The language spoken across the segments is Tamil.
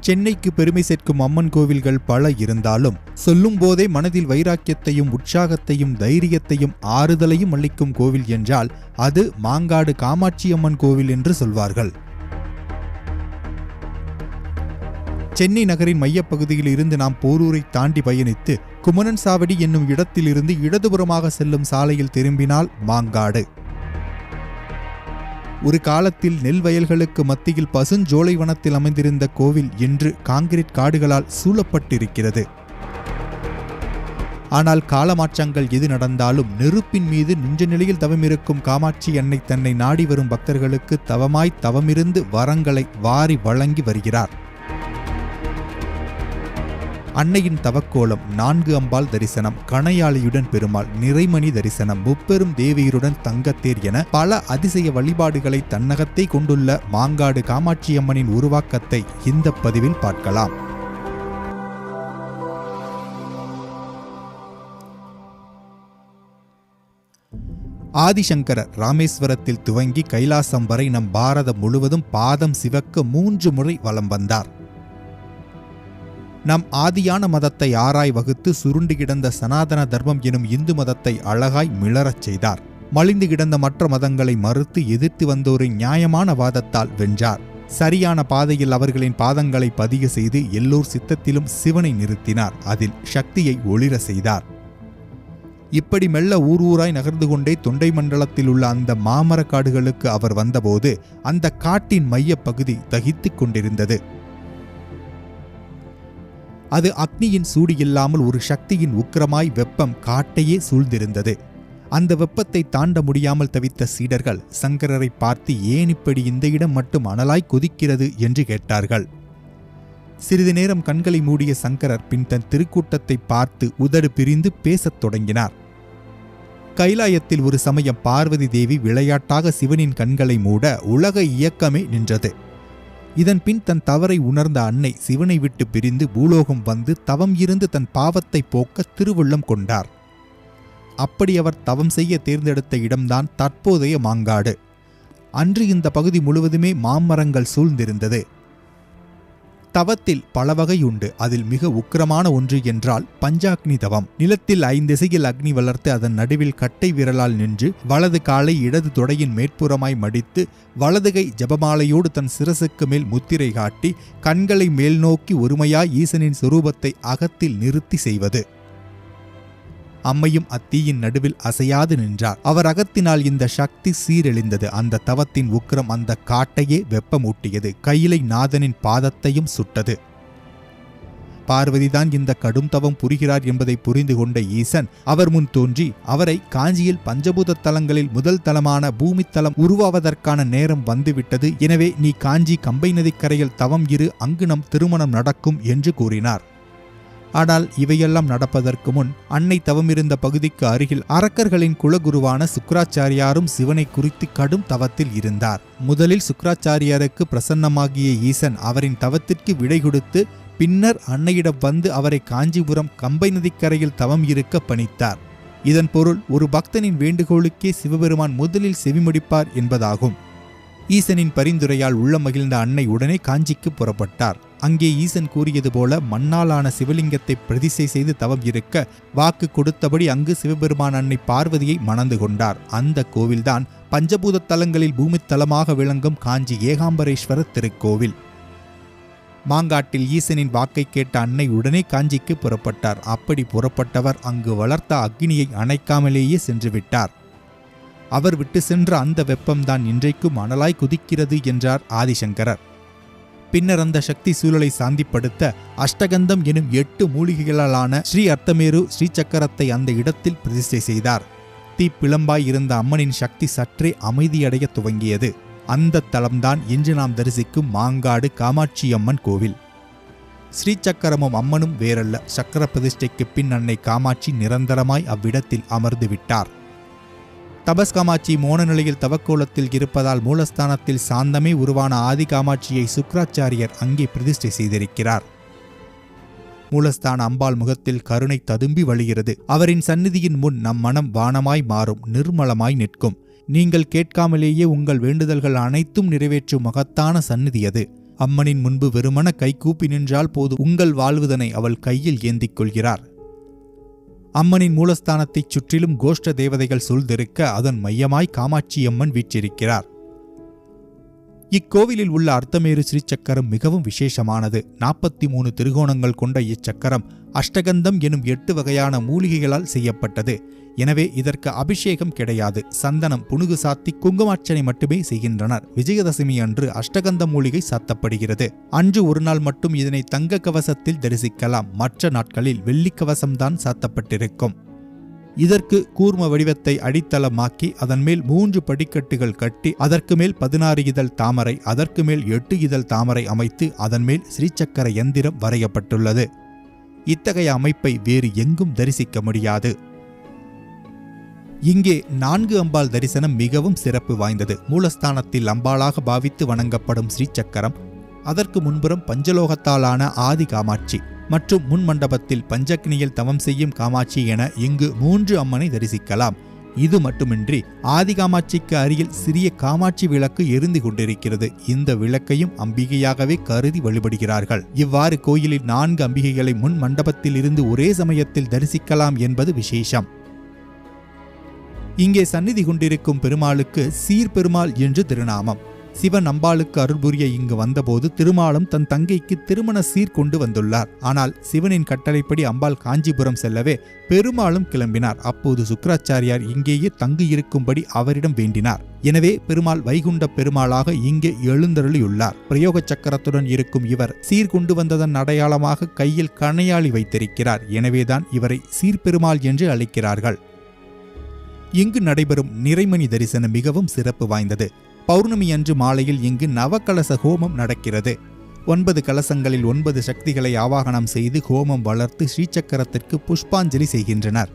சென்னைக்கு பெருமை சேர்க்கும் அம்மன் கோவில்கள் பல இருந்தாலும் சொல்லும் போதே மனதில் வைராக்கியத்தையும் உற்சாகத்தையும் தைரியத்தையும் ஆறுதலையும் அளிக்கும் கோவில் என்றால் அது மாங்காடு காமாட்சி அம்மன் கோவில் என்று சொல்வார்கள். சென்னை நகரின் மையப்பகுதியில் இருந்து நாம் போரூரை தாண்டி பயணித்து குமரன் சாவடி என்னும் இடத்திலிருந்து இடதுபுறமாக செல்லும் சாலையில் திரும்பினால் மாங்காடு. ஒரு காலத்தில் நெல் வயல்களுக்கு மத்தியில் பசுஞ்சோலை வனத்தில் அமைந்திருந்த கோவில் இன்று காங்கிரீட் காடுகளால் சூழப்பட்டிருக்கிறது. ஆனால் காலமாற்றங்கள் எது நடந்தாலும் நெருப்பின் மீது நின்ற நிலையில் தவமிருக்கும் காமாட்சி அன்னை தன்னை நாடி வரும் பக்தர்களுக்கு தவமாய் தவமிருந்து வரங்களை வாரி வழங்கி வருகிறார். அன்னையின் தவக்கோலம் நான்கு அம்பாள் தரிசனம் கணையாளியுடன் பெருமாள் நிறைமணி தரிசனம் முப்பெரும் தேவியருடன் தங்கத்தேர் என பல அதிசய வழிபாடுகளை தன்னகத்தை கொண்டுள்ள மாங்காடு காமாட்சியம்மனின் உருவாக்கத்தை இந்த பதிவில் பார்க்கலாம். ஆதிசங்கரர் ராமேஸ்வரத்தில் துவங்கி கைலாசம் வரை நம் பாரதம் முழுவதும் பாதம் சிவக்க மூன்று முறை வலம் வந்தார். நம் ஆதியான மதத்தை ஆராய் வகுத்து சுருண்டு கிடந்த சனாதன தர்மம் எனும் இந்து மதத்தை அழகாய் மிளறச் செய்தார். மலிந்து கிடந்த மற்ற மதங்களை மறுத்து எதிர்த்து வந்தோரின் நியாயமான வாதத்தால் வென்றார். சரியான பாதையில் அவர்களின் பாதங்களை பதிவு செய்து எல்லோர் சித்தத்திலும் சிவனை நிறுத்தினார். அதில் சக்தியை ஒளிர செய்தார். இப்படி மெல்ல ஊர் ஊராய் நகர்ந்து கொண்டே தொண்டை மண்டலத்தில் உள்ள அந்த மாமரக்காடுகளுக்கு அவர் வந்தபோது அந்த காட்டின் மையப் பகுதி தகித்துக் கொண்டிருந்தது. அது அக்னியின் சூடு இல்லாமல் ஒரு சக்தியின் உக்கிரமாய் வெப்பம் காட்டையே சூழ்ந்திருந்தது. அந்த வெப்பத்தை தாண்ட முடியாமல் தவித்த சீடர்கள் சங்கரரை பார்த்து ஏன் இப்படி இந்த இடம் மட்டும் அனலாய் கொதிக்கிறது? என்று கேட்டார்கள். சிறிது நேரம் கண்களை மூடிய சங்கரர் பின் தன் திருக்கூட்டத்தை பார்த்து உதடு பிரிந்து பேசத் தொடங்கினார். கைலாயத்தில் ஒரு சமயம் பார்வதி தேவி விளையாட்டாக சிவனின் கண்களை மூட உலக இயக்கமே நின்றது. இதன் பின் தன் தவறை உணர்ந்த அன்னை சிவனை விட்டு பிரிந்து பூலோகம் வந்து தவம் இருந்து தன் பாவத்தை போக்க திருவுள்ளம் கொண்டார். அப்படி அவர் தவம் செய்ய தேர்ந்தெடுத்த இடம்தான் தற்போதைய மாங்காடு. அன்று இந்த பகுதி முழுவதுமே மாமரங்கள் சூழ்ந்திருந்தது. தவத்தில் பல வகை உண்டு அதில் மிக உக்கிரமான ஒன்று என்றால் பஞ்சாக்னி தவம். நிலத்தில் ஐந்திசையில் அக்னி வளர்த்து அதன் நடுவில் கட்டை விரலால் நின்று வலது காலை இடது தொடையின் மேற்புறமாய் மடித்து வலதுகை ஜபமாலையோடு தன் சிரசுக்கு மேல் முத்திரை காட்டி கண்களை மேல் நோக்கி ஒருமையாய் ஈசனின் சுரூபத்தை அகத்தில் நிறுத்தி செய்வது. அம்மையும் அத்தீயின் நடுவில் அசையாது நின்றார். அவர் அகத்தினால் இந்த சக்தி சீரெழிந்தது. அந்த தவத்தின் உக்கிரம் அந்த காட்டையே வெப்பமூட்டியது. கையிலை நாதனின் பாதத்தையும் சுட்டது. பார்வதிதான் இந்த கடும் தவம் புரிகிறார் என்பதை புரிந்து கொண்ட ஈசன் அவர் முன் தோன்றி அவரை காஞ்சியில் பஞ்சபூத தலங்களில் முதல் தலமான பூமி தலம் உருவாவதற்கான நேரம் வந்துவிட்டது. எனவே நீ காஞ்சி கம்பை நதிக்கரையில் தவம் இரு அங்கு நம் திருமணம் நடக்கும் என்று கூறினார். ஆனால் இவையெல்லாம் நடப்பதற்கு முன் அன்னை தவமிருந்த பகுதிக்கு அருகில் அரக்கர்களின் குலகுருவான சுக்கராச்சாரியாரும் சிவனை குறித்து கடும் தவத்தில் இருந்தார். முதலில் சுக்கராச்சாரியாருக்கு பிரசன்னமாகிய ஈசன் அவரின் தவத்திற்கு விடை கொடுத்து பின்னர் அன்னையிடம் வந்து அவரை காஞ்சிபுரம் கம்பை நதிக்கரையில் தவம் இருக்க பணித்தார். இதன் பொருள் ஒரு பக்தனின் வேண்டுகோளுக்கே சிவபெருமான் முதலில் செவிமடிப்பார் என்பதாகும். ஈசனின் பரிந்துரையால் உள்ள மகிழ்ந்த அன்னை உடனே காஞ்சிக்கு புறப்பட்டார். அங்கே ஈசன் கூறியது போல மண்ணாலான சிவலிங்கத்தை பிரதிசை செய்து தவம் இருக்க வாக்கு கொடுத்தபடி அங்கு சிவபெருமான் அன்னை பார்வதியை மணந்து கொண்டார். அந்த கோவில்தான் பஞ்சபூத தலங்களில் பூமித்தலமாக விளங்கும் காஞ்சி ஏகாம்பரேஸ்வரர் திருக்கோவில். மாங்காட்டில் ஈசனின் வாக்கை கேட்ட அன்னை உடனே காஞ்சிக்கு புறப்பட்டார். அப்படி புறப்பட்டவர் அங்கு வளர்த்த அக்னியை அணைக்காமலேயே சென்று விட்டார். அவர் விட்டு சென்ற அந்த வெப்பம்தான் இன்றைக்கும் அனலாய் குதிக்கிறது என்றார் ஆதிசங்கரர். பின்னர் அந்த சக்தி சூழலை சாந்திப்படுத்த அஷ்டகந்தம் எனும் எட்டு மூலிகைகளாலான ஸ்ரீ அர்த்தமேரு ஸ்ரீசக்கரத்தை அந்த இடத்தில் பிரதிஷ்டை செய்தார். தீப்பிளம்பாய் இருந்த அம்மனின் சக்தி சற்றே அமைதியடைய துவங்கியது. அந்த தலம்தான் இன்று நாம் தரிசிக்கும் மாங்காடு காமாட்சியம்மன் கோவில். ஸ்ரீசக்கரமும் அம்மனும் வேறல்ல. சக்கர பிரதிஷ்டைக்கு பின் அன்னை காமாட்சி நிரந்தரமாய் அவ்விடத்தில் அமர்ந்து விட்டார். தபஸ் காமாட்சி மோன நிலையில் தவக்கோலத்தில் இருப்பதால் மூலஸ்தானத்தில் சாந்தமே உருவான ஆதி காமாட்சியை சுக்ராச்சாரியர் அங்கே பிரதிஷ்டை செய்திருக்கிறார். மூலஸ்தான அம்பாள் முகத்தில் கருணை ததும்பி வழிகிறது. அவரின் சந்நிதியின் முன் நம் மனம் வானமாய் மாறும் நிர்மலமாய் நிற்கும். நீங்கள் கேட்காமலேயே உங்கள் வேண்டுதல்கள் அனைத்தும் நிறைவேற்றும் மகத்தான சந்நிதி அது. அம்மனின் முன்பு வெறுமன கைகூப்பி நின்றால் போது உங்கள் வாழ்வுதனை அவள் கையில் ஏந்திக் கொள்கிறார். அம்மனின் மூலஸ்தானத்தைச் சுற்றிலும் கோஷ்ட தேவதைகள் சூழ்ந்திருக்க அதன் மையமாய் காமாட்சி அம்மன் வீற்றிருக்கிறார். இக்கோவிலில் உள்ள அர்த்தமேரு ஸ்ரீசக்கரம் மிகவும் விசேஷமானது. நாற்பத்தி மூணு திருகோணங்கள் கொண்ட இச்சக்கரம் அஷ்டகந்தம் எனும் எட்டு வகையான மூலிகைகளால் செய்யப்பட்டது. எனவே இதற்கு அபிஷேகம் கிடையாது. சந்தனம் புனுகு சாத்தி குங்குமார்ச்சனை மட்டுமே செய்கின்றனர். விஜயதசமி அன்று அஷ்டகந்த மூலிகை சாத்தப்படுகிறது. அன்று ஒரு நாள் மட்டும் இதனை தங்க கவசத்தில் தரிசிக்கலாம். மற்ற நாட்களில் வெள்ளி கவசம்தான் சாத்தப்பட்டிருக்கும். இதற்கு கூர்ம வடிவத்தை அடித்தளமாக்கி அதன் மேல் மூன்று படிக்கட்டுகள் கட்டி அதற்கு மேல் பதினாறு இதழ் தாமரை அதற்கு மேல் எட்டு இதழ் தாமரை அமைத்து அதன் மேல் ஸ்ரீசக்கர எந்திரம் வரையப்பட்டுள்ளது. இத்தகைய அமைப்பை வேறு எங்கும் தரிசிக்க முடியாது. இங்கே நான்கு அம்பாள் தரிசனம் மிகவும் சிறப்பு வாய்ந்தது. மூலஸ்தானத்தில் அம்பாளாக பாவித்து வணங்கப்படும் ஸ்ரீசக்கரம் அதற்கு முன்புறம் பஞ்சலோகத்தாலான ஆதி காமாட்சி. மற்றும் முன் மண்டபத்தில் பஞ்சக்னியில் தவம் செய்யும் காமாட்சி என இங்கு மூன்று அம்மனை தரிசிக்கலாம். இது மட்டுமின்றி ஆதி காமாட்சிக்கு அருகில் சிறிய காமாட்சி விளக்கு எரிந்து கொண்டிருக்கிறது. இந்த விளக்கையும் அம்பிகையாகவே கருதி வழிபடுகிறார்கள். இவ்வாறு கோயிலில் நான்கு அம்பிகைகளை முன் மண்டபத்தில் இருந்து ஒரே சமயத்தில் தரிசிக்கலாம் என்பது விசேஷம். இங்கே சந்நிதி கொண்டிருக்கும் பெருமாளுக்கு சீர்பெருமாள் என்று திருநாமம். சிவன் அம்பாளுக்கு அருள் புரிய இங்கு வந்தபோது திருமாலும் தன் தங்கைக்கு திருமண சீர் கொண்டு வந்துள்ளார். ஆனால் சிவனின் கட்டளைப்படி அம்பாள் காஞ்சிபுரம் செல்லவே பெருமாளும் கிளம்பினார். அப்போது சுக்கராச்சாரியார் இங்கேயே தங்கியிருக்கும்படி அவரிடம் வேண்டினார். எனவே பெருமாள் வைகுண்ட பெருமாளாக இங்கே எழுந்தருளியுள்ளார். பிரயோக சக்கரத்துடன் இருக்கும் இவர் சீர்கொண்டு வந்ததன் அடையாளமாக கையில் கணையாளி வைத்திருக்கிறார். எனவேதான் இவரை சீர்பெருமாள் என்று அழைக்கிறார்கள். இங்கு நடைபெறும் நிறைமணி தரிசனம் மிகவும் சிறப்பு வாய்ந்தது. பௌர்ணமி அன்று மாலையில் இங்கு நவகலச ஹோமம் நடக்கிறது. ஒன்பது கலசங்களில் ஒன்பது சக்திகளை ஆவாகனம் செய்து ஹோமம் வளர்த்து ஸ்ரீசக்கரத்திற்கு புஷ்பாஞ்சலி செய்கின்றனர்.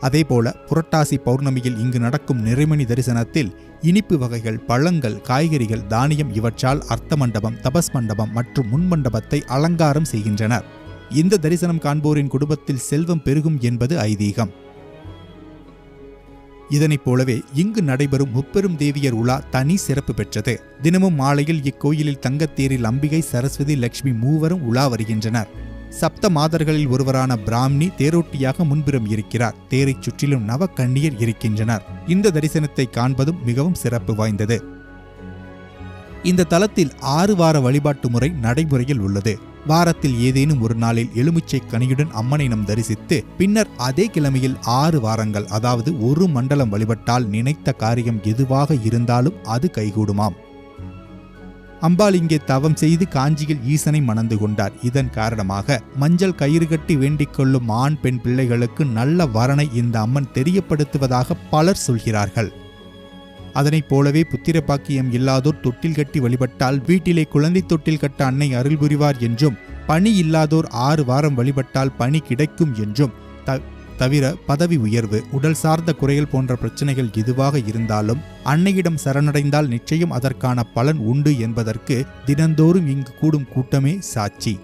அதேபோல புரட்டாசி பௌர்ணமியில் இங்கு நடக்கும் நிறைமணி தரிசனத்தில் இனிப்பு வகைகள் பழங்கள் காய்கறிகள் தானியம் இவற்றால் அர்த்த மண்டபம் தபஸ் மண்டபம் மற்றும் முன்மண்டபத்தை அலங்காரம் செய்கின்றனர். இந்த தரிசனம் காண்போரின் குடும்பத்தில் செல்வம் பெருகும் என்பது ஐதீகம். இதனைப் போலவே இங்கு நடைபெறும் முப்பெரும் தேவியர் உலா தனி சிறப்பு பெற்றது. தினமும் மாலையில் இக்கோயிலில் தங்கத்தேரில் அம்பிகை சரஸ்வதி லட்சுமி மூவரும் உலா வருகின்றனர். சப்த மாதர்களில் ஒருவரான பிராம்னி தேரோட்டியாக முன்பிறம் இருக்கிறார். தேரைச் சுற்றிலும் நவக்கண்ணியர் இருக்கின்றனர். இந்த தரிசனத்தை காண்பதும் மிகவும் சிறப்பு வாய்ந்தது. இந்த தலத்தில் ஆறு வார வழிபாட்டு முறை நடைமுறையில் உள்ளது. வாரத்தில் ஏதேனும் ஒரு நாளில் எலுமிச்சை கனியுடன் அம்மனை நம் தரிசித்து பின்னர் அதே கிழமையில் ஆறு வாரங்கள் அதாவது ஒரு மண்டலம் வழிபட்டால் நினைத்த காரியம் எதுவாக இருந்தாலும் அது கைகூடுமாம். அம்பாள் இங்கே தவம் செய்து காஞ்சியில் ஈசனை மணந்து கொண்டார். இதன் காரணமாக மஞ்சள் கயிறு கட்டி வேண்டிக் கொள்ளும் ஆண் பெண் பிள்ளைகளுக்கு நல்ல வரனை இந்த அம்மன் தெரியப்படுத்துவதாக பலர் சொல்கிறார்கள். அதனைப் போலவே புத்திர பாக்கியம் இல்லாதோர் தொட்டில் கட்டி வழிபட்டால் வீட்டிலே குழந்தை தொட்டில் கட்ட அன்னை அருள் புரிவார் என்றும் பணி இல்லாதோர் ஆறு வாரம் வழிபட்டால் பணி கிடைக்கும் என்றும் தவிர பதவி உயர்வு உடல் சார்ந்த குறைகள் போன்ற பிரச்சனைகள் எதுவாக இருந்தாலும் அன்னையிடம் சரணடைந்தால் நிச்சயம் அதற்கான பலன் உண்டு என்பதற்கு தினந்தோறும் இங்கு கூடும் கூட்டமே சாட்சி.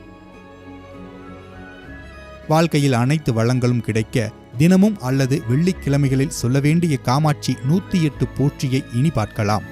வாழ்க்கையில் அனைத்து வளங்களும் கிடைக்க தினமும் அல்லது வெள்ளிக்கிழமைகளில் சொல்ல வேண்டிய காமாட்சி நூத்தி எட்டு போற்றியை இனி பார்க்கலாம்.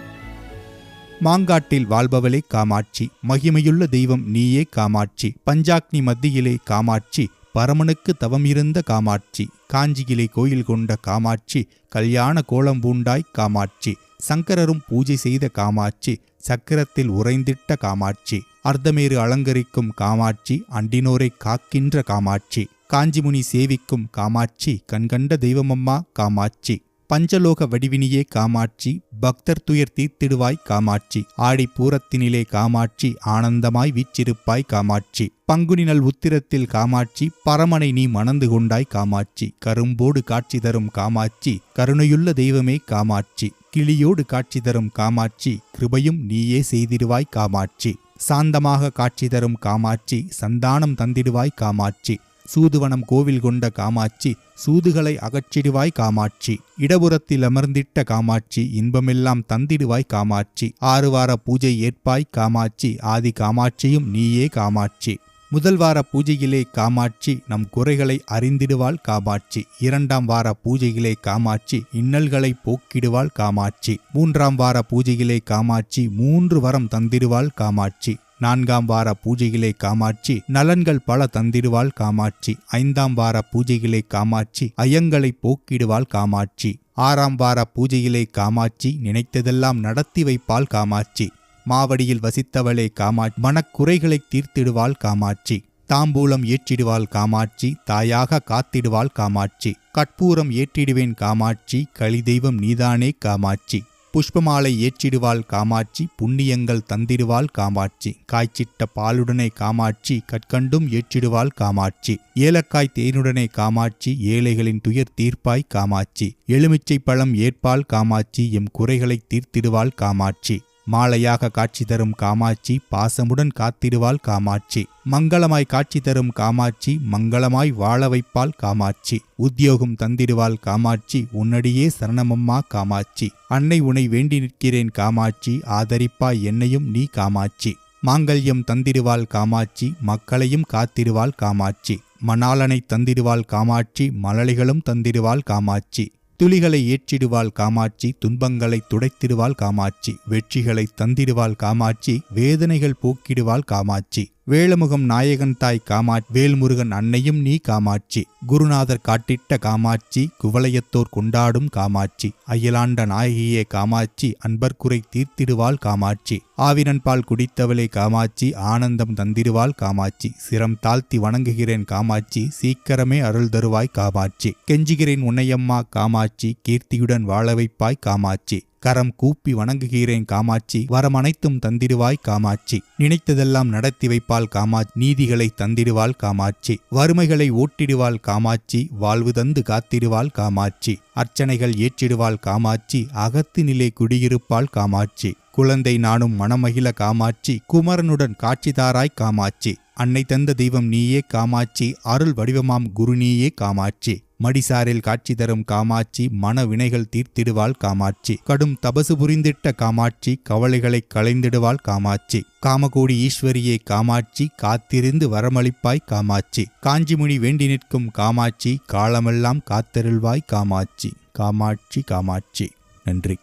மாங்காட்டில் வாழ்பவளே காமாட்சி மகிமையுள்ள தெய்வம் நீயே காமாட்சி பஞ்சாக்னி மத்தியிலே காமாட்சி பரமனுக்கு தவம் இருந்த காமாட்சி காஞ்சியிலே கோயில் கொண்ட காமாட்சி கல்யாண கோலம் பூண்டாய் காமாட்சி சங்கரரும் பூஜை செய்த காமாட்சி சக்கரத்தில் உறைந்திட்ட காமாட்சி அர்த்தமேறு அலங்கரிக்கும் காமாட்சி அண்டினோரை காக்கின்ற காமாட்சி காஞ்சிமுனி சேவிக்கும் காமாட்சி கண்கண்ட தெய்வமம்மா காமாட்சி. பஞ்சலோக வடிவினியே காமாட்சி பக்தர் துயர் தீர்த்திடுவாய் காமாட்சி. ஆடி பூரத்தினிலே காமாட்சி ஆனந்தமாய் வீச்சிருப்பாய் காமாட்சி. பங்குனினல் உத்திரத்தில் காமாட்சி பரமனை நீ மணந்து கொண்டாய் காமாட்சி. கரும்போடு காட்சி தரும் காமாட்சி கருணையுள்ள தெய்வமே காமாட்சி. கிளியோடு காட்சி தரும் காமாட்சி கிருபையும் நீயே செய்திடுவாய் காமாட்சி. சாந்தமாக காட்சி தரும் காமாட்சி சந்தானம் தந்திடுவாய் காமாட்சி. சூதுவனம் கோவில் கொண்ட காமாட்சி சூதுகளை அகற்றிடுவாய் காமாட்சி. இடபுறத்தில் அமர்ந்திட்ட காமாட்சி இன்பமெல்லாம் தந்திடுவாய் காமாட்சி. ஆறு வார பூஜை ஏற்பாய் காமாட்சி. ஆதி காமாட்சியும் நீயே காமாட்சி. முதல் வார பூஜையிலே காமாட்சி நம் குறைகளை அறிந்திடுவாள் காமாட்சி. இரண்டாம் வார பூஜையிலே காமாட்சி இன்னல்களை போக்கிடுவாள் காமாட்சி. மூன்றாம் வார பூஜையிலே காமாட்சி மூன்று வரம் தந்திடுவாள் காமாட்சி. நான்காம் வார பூஜையிலே காமாட்சி நலன்கள் பல தந்திடுவாள் காமாட்சி. ஐந்தாம் வார பூஜையிலே காமாட்சி ஐயங்களை போக்கிடுவாள் காமாட்சி. ஆறாம் வார பூஜையிலே காமாட்சி நினைத்ததெல்லாம் நடத்தி வைப்பாள் காமாட்சி. மாவடியில் வசித்தவளே காமாட்சி மனக்குறைகளை தீர்த்திடுவாள் காமாட்சி. தாம்பூலம் ஏற்றிடுவாள் காமாட்சி தாயாக காத்திடுவாள் காமாட்சி. கற்பூரம் ஏற்றிடுவேன் காமாட்சி கலிதெய்வம் நீதானே காமாட்சி. புஷ்பமாலை ஏற்றிடுவாள் காமாட்சி புண்ணியங்கள் தந்திடுவாள் காமாட்சி. காய்ச்சிட்ட பாலுடனே காமாட்சி கற்கண்டும் ஏற்றிடுவாள் காமாட்சி. ஏலக்காய் தேனுடனே காமாட்சி ஏழைகளின் துயர் தீர்ப்பாய் காமாட்சி. எலுமிச்சை பழம் ஏற்பாள் காமாட்சி எம் குறைகளை தீர்த்திடுவாள் காமாட்சி. மாலையாக காட்சி தரும் காமாட்சி பாசமுடன் காத்திடுவாள் காமாட்சி. மங்களமாய் காட்சி தரும் காமாட்சி மங்களமாய் வாழ வைப்பாள் காமாட்சி. உத்தியோகம் தந்திடுவாள் காமாட்சி உன்னடியே சரணமம்மா காமாட்சி. அன்னை உனை வேண்டி நிற்கிறேன் காமாட்சி ஆதரிப்பாய் என்னையும் நீ காமாட்சி. மாங்கல்யம் தந்திடுவாள் காமாட்சி மக்களையும் காத்திடுவாள் காமாட்சி. மணாலனை தந்திடுவாள் காமாட்சி மலலிகளும் தந்திடுவாள் காமாட்சி. துளிகளை ஏற்றிடுவாள் காமாட்சி துன்பங்களை துடைத்திடுவாள் காமாட்சி வெற்றிகளை தந்திடுவாள் காமாட்சி வேதனைகள் போக்கிடுவாள் காமாட்சி. வேலுமுகம் நாயகன் தாய் காமாட் வேல்முருகன் அன்னையும் நீ காமாட்சி. குருநாதர் காட்டிட்ட காமாட்சி குவளையத்தோர் கொண்டாடும் காமாட்சி. அயலாண்ட நாயகியே காமாட்சி அன்பர்குறை தீர்த்திடுவாள் காமாட்சி. ஆவினன்பால் குடித்தவளே காமாட்சி ஆனந்தம் தந்திடுவாள் காமாட்சி. சிரம் தாழ்த்தி வணங்குகிறேன் காமாட்சி சீக்கிரமே அருள் தருவாய் காமாட்சி. கெஞ்சுகிறேன் உன்னையம்மா காமாட்சி கீர்த்தியுடன் வாழ வைப்பாய் காமாட்சி. கரம் கூப்பி வணங்குகிறேன் காமாட்சி. வரம் அனைத்தும் தந்திடுவாய் காமாட்சி. நினைத்ததெல்லாம் நடத்தி வைப்பாள் காமாட்சி. நீதிகளை தந்திடுவாள் காமாட்சி. வறுமைகளை ஓட்டிடுவாள் காமாட்சி. வாழ்வு தந்து காத்திடுவாள் காமாட்சி. அர்ச்சனைகள் ஏற்றிடுவாள் காமாட்சி. அகத்து நிலை குடியிருப்பாள் காமாட்சி. குழந்தை நானும் மனமகிழ காமாட்சி. குமரனுடன் காட்சிதாராய் காமாட்சி. அன்னை தந்த தெய்வம் நீயே காமாட்சி அருள் வடிவமாம் குரு நீயே காமாட்சி. மடிசாரில் காட்சி தரும் காமாட்சி மன வினைகள் தீர்த்திடுவாள் காமாட்சி. கடும் தபசு புரிந்திட்ட காமாட்சி கவலைகளை களைந்திடுவாள் காமாட்சி. காமகோடி ஈஸ்வரியே காமாட்சி காத்திருந்து வரமளிப்பாய் காமாட்சி. காஞ்சிமுனி வேண்டி நிற்கும் காமாட்சி காலமெல்லாம் காத்தருள்வாய் காமாட்சி. காமாட்சி காமாட்சி. நன்றி.